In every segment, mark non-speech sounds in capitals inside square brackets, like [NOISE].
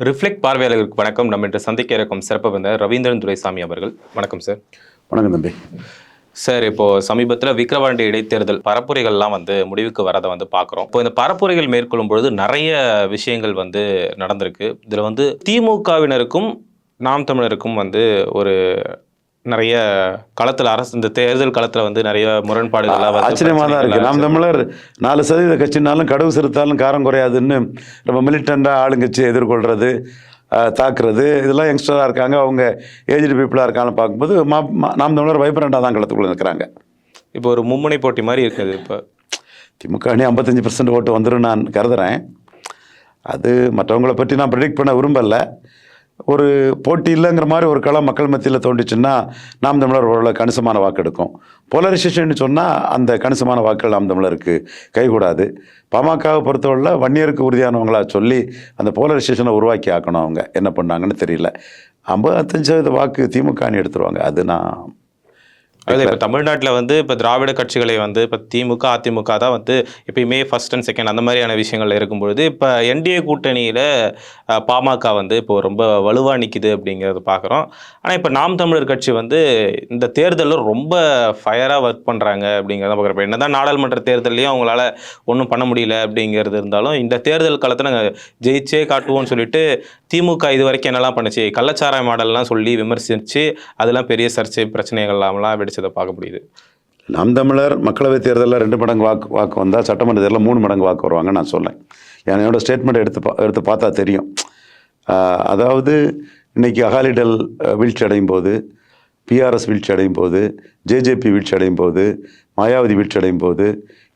Reflect பார்வையாளர்களுக்கு வணக்கம். நம்ம இன்று சந்திக்க இருக்கும் சிறப்பு விருந்தினர் ரவீந்திரன் துரைசாமி அவர்கள். வணக்கம் சார். வணக்கம் தம்பி. சார் இப்போ சமீபத்தில் விக்கிரவாண்டி இடைத்தேர்தல் பரப்புரைகள்லாம் வந்து முடிவுக்கு வரதை வந்து பார்க்குறோம். இப்போ இந்த பரப்புரைகள் மேற்கொள்ளும் பொழுது நிறைய விஷயங்கள் வந்து நடந்திருக்கு. இதில் வந்து திமுகவினருக்கும் நாம் தமிழருக்கும் வந்து ஒரு நிறைய களத்தில் அரசு இந்த தேர்தல் களத்தில் வந்து நிறைய முரண்பாடுகள்லாம் வந்து ஆச்சரியமாக தான் இருக்குது நாம் தமிழர் நாலு சதவீத கட்சினாலும் கடவு சிறுத்தாலும் காரம் குறையாதுன்னு ரொம்ப மிலிட்டண்டாக ஆளுங்கட்சியை எதிர்கொள்கிறது தாக்குறது இதெல்லாம் யங்ஸ்டராக இருக்காங்க. அவங்க ஏஜ்டு பீப்புளாக இருக்காங்கன்னு பார்க்கும்போது நாம் தமிழர் வைப்ரண்டாக தான் களத்துக்குள்ளே இருக்கிறாங்க. இப்போ ஒரு மும்முனை போட்டி மாதிரி இருக்குது இப்போ. திமுக அணி ஐம்பத்தஞ்சு பர்சன்ட் ஓட்டு வந்துடும் நான் கருதுறேன். அது மற்றவங்கள பற்றி நான் ப்ரிடிக்ட் பண்ண விரும்பல. ஒரு போட்டி இல்லைங்கிற மாதிரி ஒரு களம் மக்கள் மத்தியில் தோண்டிச்சுன்னா நாம் தமிழர் ஓரளவு கணிசமான வாக்கு எடுக்கும் போலரைசேஷன் சொன்னால் அந்த கணிசமான வாக்குகள் நாம் தமிழருக்கு கைகூடாது. பாமகவை பொறுத்தவரையில் வன்னியருக்கு உறுதியானவங்களா சொல்லி அந்த போலரைசேஷனை உருவாக்கி ஆக்கணும் அவங்க. என்ன பண்ணாங்கன்னு தெரியல. ஐம்பத்தஞ்சு சதவீத வாக்கு திமுக அணி எடுத்துருவாங்க. அது நான் அதாவது இப்போ தமிழ்நாட்டில் வந்து இப்போ திராவிட கட்சிகளை வந்து இப்போ திமுக அதிமுக தான் வந்து எப்பயுமே ஃபர்ஸ்ட் அண்ட் செகண்ட் அந்த மாதிரியான விஷயங்கள் இருக்கும்பொழுது இப்போ என்டிஏ கூட்டணியில் பாமக வந்து இப்போ ரொம்ப வலுவாக நிற்கிது அப்படிங்கிறத பார்க்குறோம் ஆனால் இப்போ நாம் தமிழர் கட்சி வந்து இந்த தேர்தலில் ரொம்ப ஃபயராக ஒர்க் பண்ணுறாங்க அப்படிங்கிறத பார்க்குறோம் இப்போ என்னதான் நாடாளுமன்ற தேர்தலையும் அவங்களால ஒன்றும் பண்ண முடியல அப்படிங்கிறது இருந்தாலும் இந்த தேர்தல் காலத்தில் நாங்கள் ஜெயிச்சே காட்டுவோம்னு சொல்லிட்டு திமுக இது வரைக்கும் என்னெல்லாம் பண்ணுச்சு? கள்ளச்சாராய மாடல்லாம் சொல்லி விமர்சிச்சு அதெல்லாம் பெரிய சர்ச்சை பிரச்சனைகள்லாம்லாம் அதிகரித்ததை பார்க்க முடியுது. நாம் தமிழர் மக்களவைத் தேர்தலில் ரெண்டு மடங்கு வாக்கு வாக்கு வந்தால் சட்டமன்ற தேர்தலில் மூணு மடங்கு வாக்கு வருவாங்க நான் சொல்லேன் என்னோட ஸ்டேட்மெண்ட் எடுத்து பா எடுத்து பார்த்தா தெரியும். அதாவது இன்னைக்கு அகாலிடல் வீழ்ச்சி அடையும் போது பிஆர்எஸ் வீழ்ச்சி அடையும் போது ஜேஜேபி வீழ்ச்சி அடையும் போது மாயாவதி வீழ்ச்சி அடையும் போது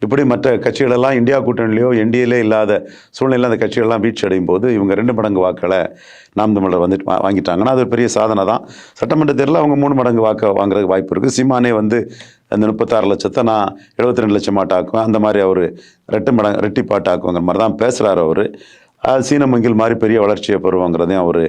இப்படி மற்ற கட்சிகளெல்லாம் இந்தியா கூட்டணியிலையோ என்டிஏலே இல்லாத சூழ்நிலையில் அந்த கட்சிகள்லாம் வீழ்ச்சி அடையும் போது இவங்க ரெண்டு மடங்கு வாக்களை நாம் தமிழர் வந்துட்டு வாங்கிட்டாங்கன்னா அது ஒரு பெரிய சாதனை தான். சட்டமன்ற தேர்தலில் அவங்க மூணு மடங்கு வாக்கை வாங்குறதுக்கு வாய்ப்பு இருக்குது சீமானே வந்து அந்த முப்பத்தாறு லட்சத்தை நான் எழுபத்தி ரெண்டு லட்சம் மாட்டாக்குவேன் அந்த மாதிரி அவர் ரெட்டு மடங்கு ரெட்டிப்பாட்டாக்குங்கிற மாதிரி தான் பேசுகிறார் அவர். சீன மங்கில் மாதிரி பெரிய வளர்ச்சியை பெறுவோங்கிறதையும் அவர்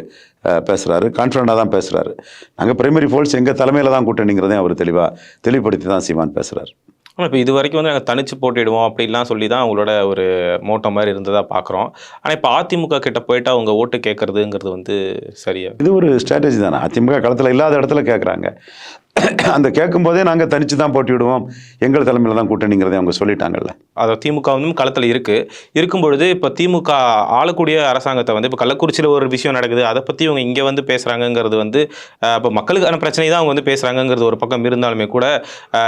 பேசுகிறாரு கான்ஃபிடண்ட்டாக தான் பேசுகிறாரு நாங்கள் பிரைமரி ஃபோல்ஸ் எங்கள் தலைமையில் தான் கூட்டணிங்கிறதையும் அவர் தெளிவாக தெளிவுபடுத்தி தான் சீமான் பேசுகிறார் ஆனால் இப்போ இது வரைக்கும் வந்து நாங்கள் தனிச்சு போட்டிடுவோம் அப்படிலாம் சொல்லி தான் அவங்களோட ஒரு மோட்டோ மாதிரி இருந்ததாக பார்க்குறோம் ஆனால் இப்போ அதிமுக கிட்ட போயிட்டு அவங்க ஓட்டு கேட்குறதுங்கிறது வந்து சரியா இது ஒரு ஸ்ட்ராட்டஜி தானே? அதிமுக களத்தில் இல்லாத இடத்துல கேட்குறாங்க [COUGHS] அந்த கேட்கும்போதே நாங்கள் தனித்து தான் போட்டிவிடுவோம் எங்கள் தலைமையில் தான் கூட்டணிங்கிறதே அவங்க சொல்லிட்டாங்கல்ல. அதை திமுக வந்து களத்தில் இருக்குது இருக்கும் பொழுது இப்போ திமுக ஆளக்கூடிய அரசாங்கத்தை வந்து இப்போ கள்ளக்குறிச்சியில் ஒரு விஷயம் நடக்குது. அதை பற்றி இவங்க இங்கே வந்து பேசுகிறாங்கங்கிறது வந்து இப்போ மக்களுக்கான பிரச்சனை தான் அவங்க வந்து பேசுகிறாங்கங்கிறது ஒரு பக்கம் இருந்தாலுமே கூட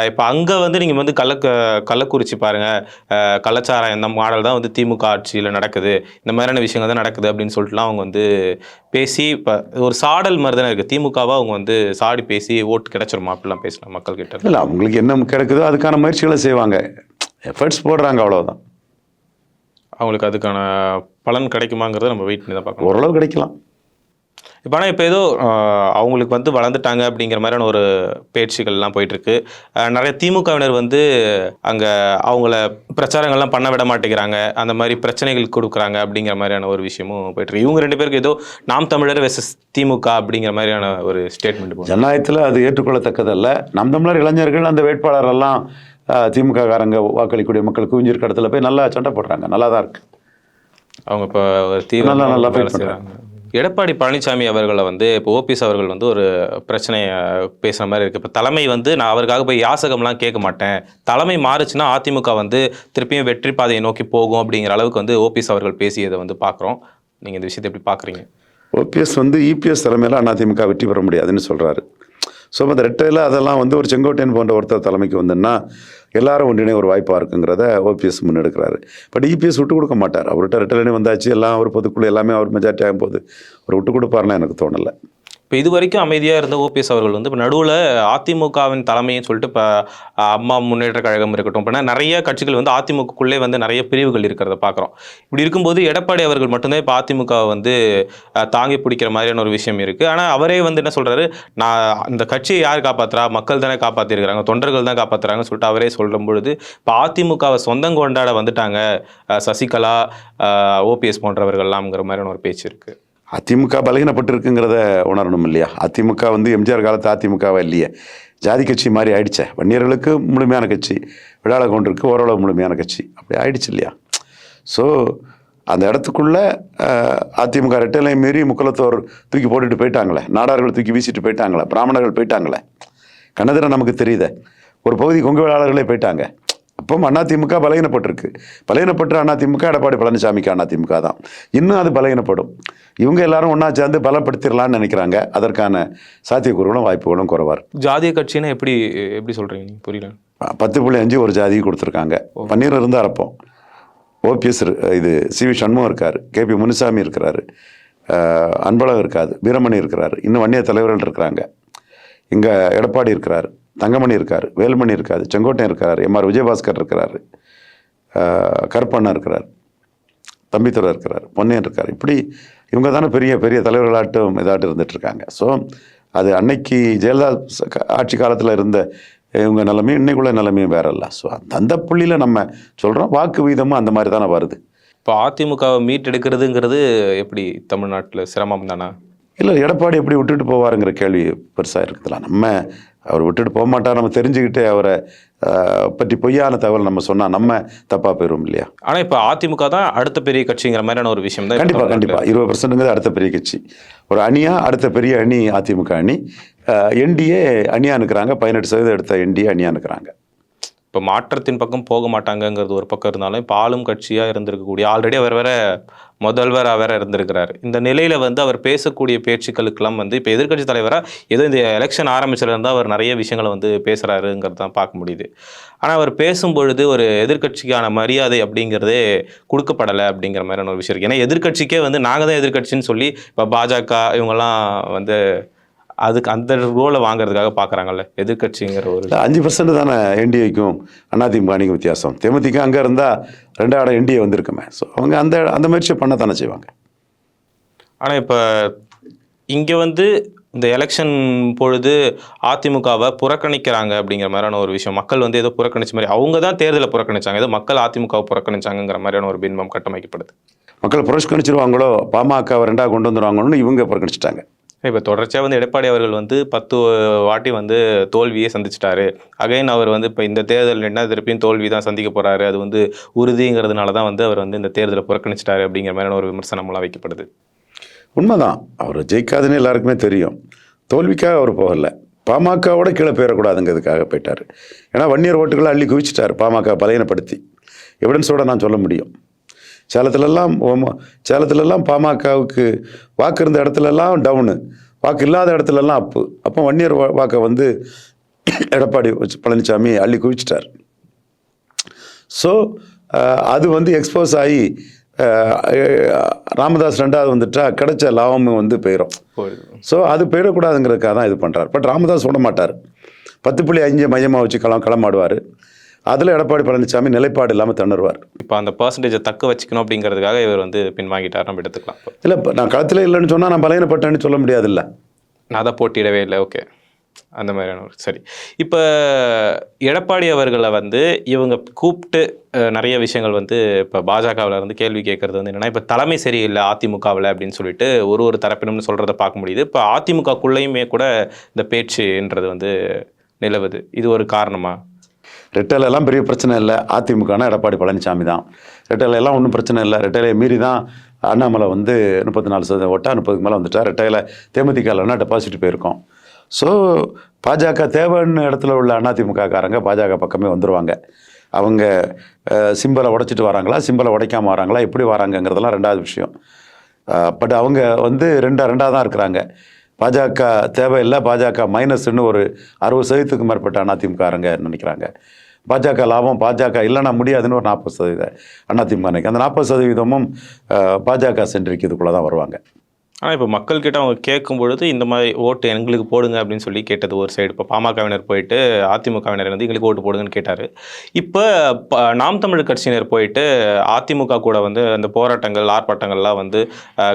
இப்போ அங்கே வந்து நீங்கள் வந்து கள்ள கள்ளக்குறிச்சி பாருங்கள் கள்ளச்சாரம் இந்த மாடல் தான் வந்து திமுக ஆட்சியில் நடக்குது. இந்த மாதிரியான விஷயங்கள் தான் நடக்குது அப்படின்னு சொல்லிட்டுலாம் அவங்க வந்து பேசி இப்போ ஒரு சாடல் மாதிரி தானே இருக்குது திமுகவாக அவங்க வந்து சாடி பேசி ஓட்டு கிடச்சிரும். அப்படிலாம் பேசலாம் மக்கள்கிட்ட இல்லை அவங்களுக்கு என்ன கிடைக்குதோ அதுக்கான முயற்சிகளை செய்வாங்க. எஃபர்ட்ஸ் போடுறாங்க அவ்வளோதான் அவங்களுக்கு அதுக்கான பலன் கிடைக்குமாங்கிறத நம்ம வெயிட் பண்ணி தான் பார்க்கணும். ஓரளவு கிடைக்கலாம். இப்போ ஆனால் இப்போ ஏதோ அவங்களுக்கு வந்து வளர்ந்துட்டாங்க அப்படிங்கிற மாதிரியான ஒரு பேச்சுகள்லாம் போயிட்டுருக்கு. நிறைய திமுகவினர் வந்து அங்கே அவங்கள பிரச்சாரங்கள்லாம் பண்ண விட மாட்டேங்கிறாங்க. அந்த மாதிரி பிரச்சனைகள் கொடுக்குறாங்க அப்படிங்கிற மாதிரியான ஒரு விஷயமும் போயிட்டுருக்கு. இவங்க ரெண்டு பேருக்கு ஏதோ நாம் தமிழர் வெர்சஸ் திமுக அப்படிங்கிற மாதிரியான ஒரு ஸ்டேட்மெண்ட் ஜனநாயகத்தில் அது ஏற்றுக்கொள்ளத்தக்கதல்ல. நம் தமிழர் இளைஞர்கள் அந்த வேட்பாளரெல்லாம் திமுக காரங்க வாக்களிக்கக்கூடிய மக்கள் குவிஞ்சிருக்க இடத்துல போய் நல்லா சண்டை போடுறாங்க. நல்லா தான் இருக்கு. அவங்க இப்போ ஒரு தீவிர நல்லா, நல்லா வேலை செய்றாங்க. எடப்பாடி பழனிசாமி அவர்களை வந்து இப்போ ஓபிஎஸ் அவர்கள் வந்து ஒரு பிரச்சனையை பேசுகிற மாதிரி இருக்குது இப்போ தலைமை வந்து நான் அவருக்காக போய் யாசகம்லாம் கேட்க மாட்டேன். தலைமை மாறுச்சுன்னா அதிமுக வந்து திருப்பியும் வெற்றி பாதையை நோக்கி போகும் அப்படிங்கிற அளவுக்கு வந்து ஓபிஎஸ் அவர்கள் பேசியதை வந்து பார்க்குறோம் நீங்கள் இந்த விஷயத்தை எப்படி பார்க்குறீங்க ஓபிஎஸ் வந்து இபிஎஸ் தலைமையில் அதிமுக வெற்றி பெற முடியாதுன்னு சொல்கிறாரு ஸோ அந்த ரெட்டையில் அதெல்லாம் வந்து ஒரு செங்கோட்டையன் போன்ற ஒருத்தர் தலைமைக்கு வந்துன்னா எல்லாரும் ஒன்றிணை ஒரு வாய்ப்பாக இருக்குங்கிறத ஓபிஎஸ் முன்னெடுக்கிறாரு. பட் இபிஎஸ் விட்டு கொடுக்க மாட்டார். அவர்கிட்ட ரெட்டையிலே வந்தாச்சு எல்லாம் அவர் பொதுக்குழு எல்லாமே அவர் மெஜாரிட்டி ஆகும் போது அவர் விட்டு கொடுப்பாருன்னு எனக்கு தோணலை. இப்போ இது வரைக்கும் அமைதியாக இருந்த ஓபிஎஸ் அவர்கள் வந்து இப்போ நடுவில் அதிமுகவின் தலைமைன்னு சொல்லிட்டு இப்போ அம்மா முன்னேற்ற கழகம் இருக்கட்டும் இப்போ நிறைய கட்சிகள் வந்து அதிமுகக்குள்ளே வந்து நிறைய பிரிவுகள் இருக்கிறத பார்க்குறோம் இப்படி இருக்கும்போது எடப்பாடி அவர்கள் மட்டும்தான் இப்போ அதிமுகவை வந்து தாங்கி பிடிக்கிற மாதிரியான ஒரு விஷயம் இருக்குது ஆனால் அவரே வந்து என்ன சொல்கிறாரு நான் அந்த கட்சியை யார் காப்பாற்றுறா மக்கள் தானே காப்பாற்றிருக்கிறாங்க தொண்டர்கள் தான் காப்பாற்றுறாங்கன்னு சொல்லிட்டு அவரே சொல்லும் பொழுது இப்போ அதிமுகவை சொந்தம் கொண்டாட வந்துட்டாங்க சசிகலா ஓபிஎஸ் போன்றவர்கள்லாம்ங்கிற மாதிரியான ஒரு பேச்சு இருக்குது அதிமுக பலகீனப்பட்டிருக்குங்கிறத உணரணும் இல்லையா? அதிமுக வந்து எம்ஜிஆர் காலத்து அதிமுகவா இல்லையே? ஜாதி கட்சி மாதிரி ஆயிடுச்சே. வன்னியர்களுக்கு முழுமையான கட்சி விழால கொண்டிருக்கு ஓரளவு முழுமையான கட்சி. அப்படி ஆயிடுச்சு இல்லையா? ஸோ அந்த இடத்துக்குள்ள அதிமுக ரெட்டலை மீறி முக்கலத்தோர் தூக்கி போட்டுட்டு போயிட்டாங்களே. நாடார்கள் தூக்கி வீசிட்டு போயிட்டாங்களே. பிராமணர்கள் போயிட்டாங்களே. கண்ணதிரம் நமக்கு தெரியுதே. ஒரு பகுதி கொங்கு வேளாளர்களே போயிட்டாங்க. அப்போ அதிமுக பலகீனப்பட்டிருக்கு. பலகீனப்பட்டு அதிமுக எடப்பாடி பழனிசாமிக்கு அதிமுக தான். இன்னும் அது பலகீனப்படும். இவங்க எல்லாரும் ஒன்றா சேர்ந்து பலப்படுத்திடலாம்னு நினைக்கிறாங்க. அதற்கான சாத்தியக்கூறுகளும் வாய்ப்புகளும் குறைவார். ஜாதிய கட்சின்னா எப்படி எப்படி சொல்றீங்க நீங்க? புரியல. பத்து புள்ளி அஞ்சு ஒரு ஜாதிக்கு கொடுத்துருக்காங்க. பன்னீர் இருந்தால் அறப்போம் ஓபிஎஸ் இது சி வி சண்முகம் இருக்கார். கேபி முனுசாமி இருக்கிறாரு. அஹ், அன்பழகன் இருக்காது வீரமணி இருக்கிறாரு. இன்னும் வன்னிய தலைவர்கள் இருக்கிறாங்க. இங்கே எடப்பாடி இருக்கிறார். தங்கமணி இருக்கார் வேலுமணி இருக்காது செங்கோட்டையன் இருக்கிறார் எம்ஆர் விஜயபாஸ்கர் இருக்கிறாரு அஹ், கருப்பண்ணன் இருக்கிறார் தம்பித்துறை இருக்கிறார் பொன்னியன் இருக்கார். இப்படி இவங்க தானே பெரிய பெரிய தலைவர்களாட்டும் இதாட்டும் இருந்துட்டு இருக்காங்க ஸோ அது அன்னைக்கு ஜெயலலிதா ஆட்சி காலத்தில் இருந்த இவங்க நிலைமையும் இன்னைக்குள்ள நிலைமையும் வேற இல்லை ஸோ அந்த புள்ளியில் நம்ம சொல்கிறோம் வாக்கு வீதமும் அந்த மாதிரி தானே வருது. இப்போ அதிமுகவை மீட்டெடுக்கிறதுங்கிறது எப்படி தமிழ்நாட்டில் சிரமம் தானா இல்லை எடப்பாடி எப்படி விட்டுட்டு போவாருங்கிற கேள்வி பெருசாக இருக்குதுல நம்ம அவர் விட்டுட்டு போக மாட்டார். நம்ம தெரிஞ்சுக்கிட்டு அவரை பற்றி பொய்யான தகவல் நம்ம சொன்னால் நம்ம தப்பாக போயிடும் இல்லையா? ஆனா இப்போ அதிமுக தான் அடுத்த பெரிய கட்சிங்கிற மாதிரியான ஒரு விஷயம் தான் கண்டிப்பா கண்டிப்பா. இருபது பர்சன்ட்டுங்கிறது அடுத்த பெரிய கட்சி. ஒரு அணியா அடுத்த பெரிய அணி அதிமுக அணி. என்டிஏ அணியா நிற்கிறாங்க பதினெட்டு சதவீதம் எடுத்த என்டிஏ அணியா நிற்கிறாங்க இப்போ மாற்றத்தின் பக்கம் போக மாட்டாங்கங்கிறது ஒரு பக்கம் இருந்தாலும் இப்போ ஆளும் கட்சியாக இருந்திருக்கக்கூடிய ஆல்ரெடி அவர் வேற முதல்வராக வேற இருந்திருக்கிறார். இந்த நிலையில் வந்து அவர் பேசக்கூடிய பேச்சுக்களுக்கெல்லாம் வந்து இப்போ எதிர்க்கட்சி தலைவராக ஏதோ இந்த எலெக்ஷன் ஆரம்பிச்சதுல அவர் நிறைய விஷயங்களை வந்து பேசுகிறாருங்கிறது தான் பார்க்க முடியுது. ஆனால் அவர் பேசும்பொழுது ஒரு எதிர்க்கட்சிக்கான மரியாதை அப்படிங்கிறதே கொடுக்கப்படலை அப்படிங்கிற மாதிரியான ஒரு விஷயம் இருக்குது ஏன்னா எதிர்கட்சிக்கே வந்து நாங்கள் தான் எதிர்க்கட்சின்னு சொல்லி இப்போ பாஜக இவங்கெல்லாம் வந்து அதுக்கு அந்த ரோலை வாங்குறதுக்காக பார்க்குறாங்கல்ல எதிர்க்கட்சிங்கிற ஒரு அஞ்சு பர்சன்ட் தானே என்டிஏக்கும் அதிமுக அணிக்கும் வித்தியாசம். தேமுதிக அங்கே இருந்தால் ரெண்டாயிரம் என்டிஏ வந்திருக்குமே. ஸோ அவங்க அந்த அந்த முயற்சியை பண்ண தானே செய்வாங்க. ஆனால் இப்போ இங்கே வந்து இந்த எலெக்ஷன் பொழுது அதிமுகவை புறக்கணிக்கிறாங்க அப்படிங்கிற மாதிரியான ஒரு விஷயம். மக்கள் வந்து ஏதோ புறக்கணிச்ச மாதிரி அவங்க தான் தேர்தலை புறக்கணிச்சாங்க. ஏதோ மக்கள் அதிமுகவை புறக்கணிச்சாங்கங்கிற மாதிரியான ஒரு பின்பம் கட்டமைக்கப்படுது. மக்கள் புரஷ்கணிச்சிருவாங்களோ பாமகவை ரெண்டாக கொண்டு வந்துருவாங்களோன்னு இவங்க புறக்கணிச்சிட்டாங்க. இப்போ தொடர்ச்சியாக வந்து எடப்பாடி அவர்கள் வந்து பத்து வாட்டி வந்து தோல்வியை சந்திச்சிட்டாரு. அகைன் அவர் வந்து இப்போ இந்த தேர்தல் என்ன திருப்பியும் தோல்வி தான் சந்திக்க போறாரு. அது வந்து உறுதிங்கிறதுனால தான் வந்து அவர் வந்து இந்த தேர்தலை புறக்கணிச்சிட்டாரு அப்படிங்கிற மாதிரியான ஒரு விமர்சனம்லாம் வைக்கப்படுது உண்மைதான். அவர் ஜெயிக்காதுன்னு எல்லாருக்குமே தெரியும். தோல்விக்காக அவர் போகல. பாமகவோட கீழே போயிடக்கூடாதுங்கிறதுக்காக போயிட்டார். ஏன்னா வன்னியர் ஓட்டுகளை அள்ளி குவிச்சிட்டார் பாமக பலையனப்படுத்தி எவிடன்ஸோட நான் சொல்ல முடியும். சேலத்துலலாம் சேலத்துலலாம் பாமகவுக்கு வாக்கு இருந்த இடத்துலலாம் டவுனு. வாக்கு இல்லாத இடத்துலலாம் அப்பு. அப்போ வன்னியர் வாக்கை வந்து எடப்பாடி பழனிசாமி அள்ளி குவிச்சிட்டார். ஸோ அது வந்து எக்ஸ்போஸ் ஆகி ராமதாஸ் ரெண்டாவது வந்துட்டா கிடைச்ச லாபமும் வந்து போயிடும் ஸோ அது போயிடக்கூடாதுங்கிறதுக்காக தான் இது பண்ணுறார் பட் ராமதாஸ் விட மாட்டார் பத்து புள்ளி அஞ்சு மையமாக வச்சு களம் களமாடுவார். அதில் எடப்பாடி பழனிசாமி நிலைப்பாடு இல்லாமல் திணறுவார். இப்போ அந்த பர்சன்டேஜை தக்க வச்சுக்கணும் அப்படிங்கிறதுக்காக இவர் வந்து பின்வாங்கிட்டார் நம்ம எடுத்துக்கலாம். இல்லை இப்போ நான் களத்தில் இல்லைன்னு சொன்னால் நான் பலையனப்பட்டேன்னு சொல்ல முடியாதுல்ல. நான் தான் போட்டியிடவே இல்லை ஓகே அந்த மாதிரியான ஒரு சரி. இப்போ எடப்பாடி அவர்களை வந்து இவங்க கூப்பிட்டு நிறைய விஷயங்கள் வந்து இப்போ பாஜகவில் இருந்து கேள்வி கேட்கறது வந்து என்னன்னா இப்போ தலைமை சரியில்லை அதிமுகவில் அப்படின்னு சொல்லிட்டு ஒரு ஒரு தரப்பினம்னு சொல்கிறத பார்க்க முடியுது. இப்போ அதிமுகக்குள்ளேயுமே கூட இந்த பேச்சுன்றது வந்து நிலவுது. இது ஒரு காரணமா? ரெட்டல் பெரிய பிரச்சனை இல்லை. அதிமுகனா எடப்பாடி பழனிசாமி தான். ரெட்டல் ஒன்றும் பிரச்சனை இல்லை. ரெட்டையில மீறி தான் அண்ணாமலை வந்து முப்பத்தி நாலு சதவீதம் ஓட்டா முப்பதுக்கு மேலே வந்துட்டா ரெட்டையில தேமுதிகலன்னா டெபாசிட் போயிருக்கோம். ஸோ பாஜக தேவைன்னு இடத்துல உள்ள அதிமுகக்காரங்க பாஜக பக்கமே வந்துருவாங்க. அவங்க சிம்பலை உடைச்சிட்டு வராங்களா? சிம்பலை உடைக்காமல் வராங்களா? எப்படி வராங்கங்கிறதெல்லாம் ரெண்டாவது விஷயம். பட் அவங்க வந்து ரெண்டா ரெண்டாக தான் இருக்கிறாங்க. பாஜக தேவையில்லை பாஜக மைனஸ்ன்னு ஒரு அறுபது சதவீதத்துக்கு மேற்பட்ட அதிமுககாரங்க நினைக்கிறாங்க. பாஜக லாபம் பாஜக இல்லைன்னா முடியாதுன்னு ஒரு நாற்பது சதவீதம் அதிமுக நினைக்க அந்த நாற்பது சதவீதமும் பாஜக சென்றிருக்கு இதுக்குள்ளே தான் வருவாங்க. ஆனால் இப்போ மக்கள்கிட்ட அவங்க கேட்கும் பொழுது இந்த மாதிரி ஓட்டு எங்களுக்கு போடுங்க அப்படின்னு சொல்லி கேட்டது ஒரு சைடு இப்போ பாமகவினர் போயிட்டு அதிமுகவினர் வந்து எங்களுக்கு ஓட்டு போடுங்கன்னு கேட்டார். இப்போ ப- நாம் தமிழ் கட்சியினர் போயிட்டு அதிமுக கூட வந்து அந்த போராட்டங்கள் ஆர்ப்பாட்டங்கள்லாம் வந்து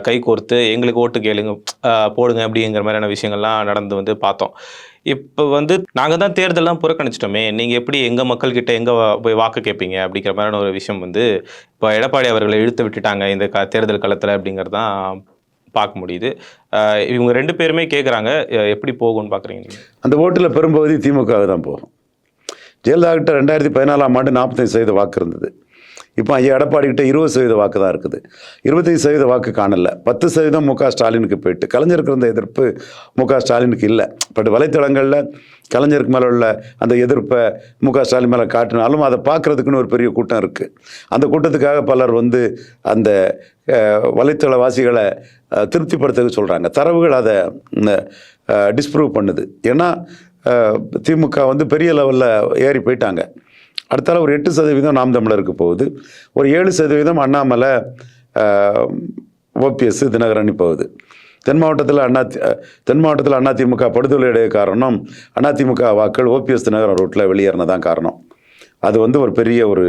கை கோர்த்து எங்களுக்கு ஓட்டு கேளுங்க போடுங்க அப்படிங்கிற மாதிரியான விஷயங்கள்லாம் நடந்து வந்து பார்த்தோம். இப்போ வந்து நாங்கள் தான் தேர்தலெலாம் புறக்கணிச்சிட்டோமே நீங்கள் எப்படி எங்கள் மக்கள்கிட்ட எங்கே போய் வாக்கு கேட்பீங்க அப்படிங்கிற மாதிரியான ஒரு விஷயம் வந்து இப்போ எடப்பாடி அவர்களை இழுத்து விட்டுட்டாங்க இந்த க தேர்தல் களத்தில் அப்படிங்கிறது தான் பார்க்க முடியுது. இவங்க ரெண்டு பேருமே கேட்குறாங்க எப்படி போகும்னு பார்க்குறீங்க அந்த ஓட்டில் பெரும்பகுதி திமுக தான் போகும். ஜெயலலிதா கிட்ட ரெண்டாயிரத்தி பதினாலாம் ஆண்டு நாற்பத்தஞ்சு சதவீத வாக்கு இருந்தது. இப்போ ஐயா எடப்பாடி கிட்ட இருபது சதவீத வாக்கு தான் இருக்குது. இருபத்தஞ்சு சதவீத வாக்கு காணல. பத்து சதவீதம் மு க ஸ்டாலினுக்கு போயிட்டு கலைஞருக்கு இருந்த எதிர்ப்பு மு க ஸ்டாலினுக்கு இல்லை. பட் வலைத்தளங்களில் கலைஞருக்கு மேலே உள்ள அந்த எதிர்ப்பை மு க ஸ்டாலின் மேலே காட்டினாலும் அதை பார்க்குறதுக்குன்னு ஒரு பெரிய கூட்டம் இருக்குது அந்த கூட்டத்துக்காக பலர் வந்து அந்த வலைத்தளவாசிகளை அஹ், திருப்திப்படுத்த சொல்கிறாங்க தரவுகள் அதை டிஸ்ப்ரூவ் பண்ணுது. ஏன்னா திமுக வந்து பெரிய லெவலில் ஏறி போயிட்டாங்க. அடுத்தால ஒரு எட்டு சதவீதம் நாம் தமிழருக்கு போகுது. ஒரு ஏழு சதவீதம் அண்ணாமலை ஓபிஎஸ் தினகரன் போகுது. தென் மாவட்டத்தில் அண்ணா தென் மாவட்டத்தில் அதிமுக படுதொலையுடைய காரணம் அதிமுக வாக்கள் ஓபிஎஸ் தினகரன் ரோட்டில் வெளியேறினதான் காரணம். அது வந்து ஒரு பெரிய ஒரு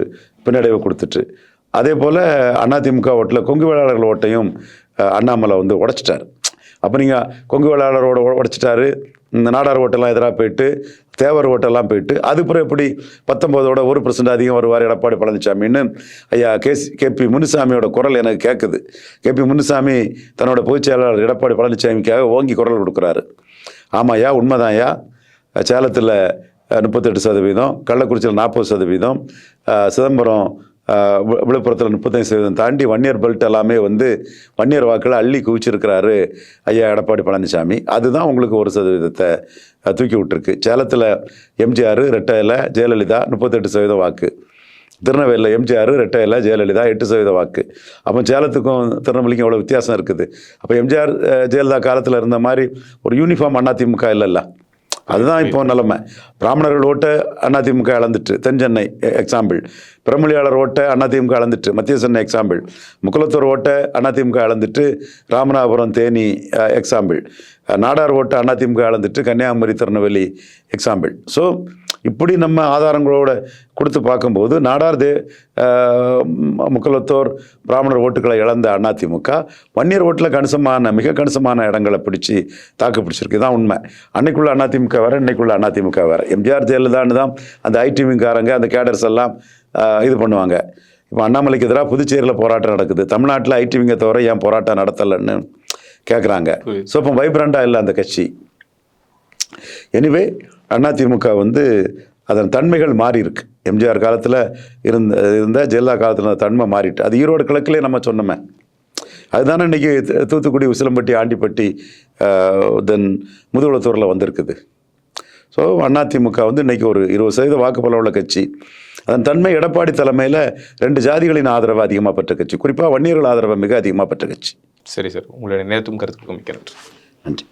பின்னடைவை கொடுத்துட்டு அதே போல் அதிமுக ஓட்டில் கொங்கு வேளாளர்கள் ஓட்டையும் அண்ணாமலை வந்து உடச்சிட்டார். அப்போ நீங்கள் கொங்கு வேளாளரோட உடச்சிட்டாரு உடைச்சிட்டாரு இந்த நாடார் ஓட்டெல்லாம் எதிராக போயிட்டு தேவர் ஓட்டெல்லாம் போயிட்டு அதுக்கப்புறம் எப்படி பத்தொம்போதோட ஒரு பர்சன்ட் அதிகம் வருவார் எடப்பாடி பழனிசாமின்னு ஐயா கேசி கேபி முனுசாமியோட குரல் எனக்கு கேட்குது கேபி முனுசாமி தன்னோட பொதுச் செயலாளர் எடப்பாடி பழனிசாமிக்காக ஓங்கி குரல் கொடுக்குறாரு. ஆமாய்யா உண்மைதான்யா சேலத்தில் முப்பத்தெட்டு சதவீதம் கள்ளக்குறிச்சியில் நாற்பது சதவீதம் சிதம்பரம் விழுப்புரத்தில் முப்பத்தஞ்சு சதவீதம் தாண்டி வன்னியர் பெல்ட் எல்லாமே வந்து வன்னியர் வாக்கில் அள்ளி குவிச்சிருக்கிறாரு ஐயா எடப்பாடி பழனிசாமி. அதுதான் உங்களுக்கு ஒரு சதவீதத்தை தூக்கி விட்டுருக்கு. சேலத்தில் எம்ஜிஆர் ரெட்டையில் ஜெயலலிதா முப்பத்தெட்டு சதவீதம் வாக்கு. திருநெல்வேலியில் எம்ஜிஆர் ரெட்டையில் ஜெயலலிதா எட்டு சதவீத வாக்கு. அப்போ சேலத்துக்கும் திருநெல்வேலிக்கும் எவ்வளோ வித்தியாசம் இருக்குது? அப்போ எம்ஜிஆர் ஜெயலலிதா காலத்தில் இருந்த மாதிரி ஒரு யூனிஃபார்ம் அதிமுக இல்லைல்ல. அதுதான் இப்போ நிலைமை. பிராமணர்கள் ஓட்ட அதிமுக இழந்துட்டு தென் சென்னை எக்ஸாம்பிள் பிரமொழியாளர் ஓட்ட அதிமுக இழந்துட்டு மத்திய சென்னை எக்ஸாம்பிள் முக்குலத்தூர் ஓட்ட அதிமுக இழந்துட்டு ராமநாதபுரம் தேனி எக்ஸாம்பிள் நாடார் ஓட்ட அதிமுக இழந்துட்டு கன்னியாகுமரி திருநெல்வேலி எக்ஸாம்பிள் ஸோ இப்படி நம்ம ஆதாரங்களோட கொடுத்து பார்க்கும்போது நாடார் தே முக்குலத்தோர் பிராமணர் ஓட்டுகளை இழந்த அதிமுக வன்னியர் ஓட்டில் கணிசமான மிக கணிசமான இடங்களை பிடிச்சி தாக்கு பிடிச்சிருக்கு. தான் உண்மை. அன்னைக்குள்ள அதிமுக வேற இன்னைக்குள்ள அதிமுக வேற. எம்ஜிஆர் ஜெயலலிதான்னு தான் அந்த ஐடிவிங்காரங்க அந்த கேடர்ஸ் எல்லாம் இது பண்ணுவாங்க. இப்போ அண்ணாமலைக்கு எதிராக புதுச்சேரியில் போராட்டம் நடக்குது. தமிழ்நாட்டில் ஐடிவிங்கை தவிர ஏன் போராட்டம் நடத்தலைன்னு கேட்குறாங்க. ஸோ இப்போ வைப்ரண்டாக இல்லை அந்த கட்சி. எனிவே அதிமுக வந்து அதன் தன்மைகள் மாறி இருக்கு எம்ஜிஆர் காலத்தில் இருந்த இருந்த ஜெயலலிதா காலத்தில் தன்மை மாறிட்டு. அது ஈரோடு கிழக்குலே நம்ம சொன்னோமே. அதுதானே இன்னைக்கு தூ- தூத்துக்குடி உசிலம்பட்டி ஆண்டிப்பட்டி தென் முதுகுளத்தூரில் வந்திருக்குது. ஸோ அதிமுக வந்து இன்னைக்கு ஒரு இருபது சதவீத வாக்குப்பலம் உள்ள கட்சி. அதன் தன்மை எடப்பாடி தலைமையில் ரெண்டு ஜாதிகளின் ஆதரவு அதிகமாக பெற்ற கட்சி. குறிப்பாக வன்னியர்கள் ஆதரவை மிக அதிகமாக பெற்ற கட்சி. சரி சார். உங்களுடைய நேரத்தும் கருத்துக்கும் மிக்க நன்றி. நன்றி.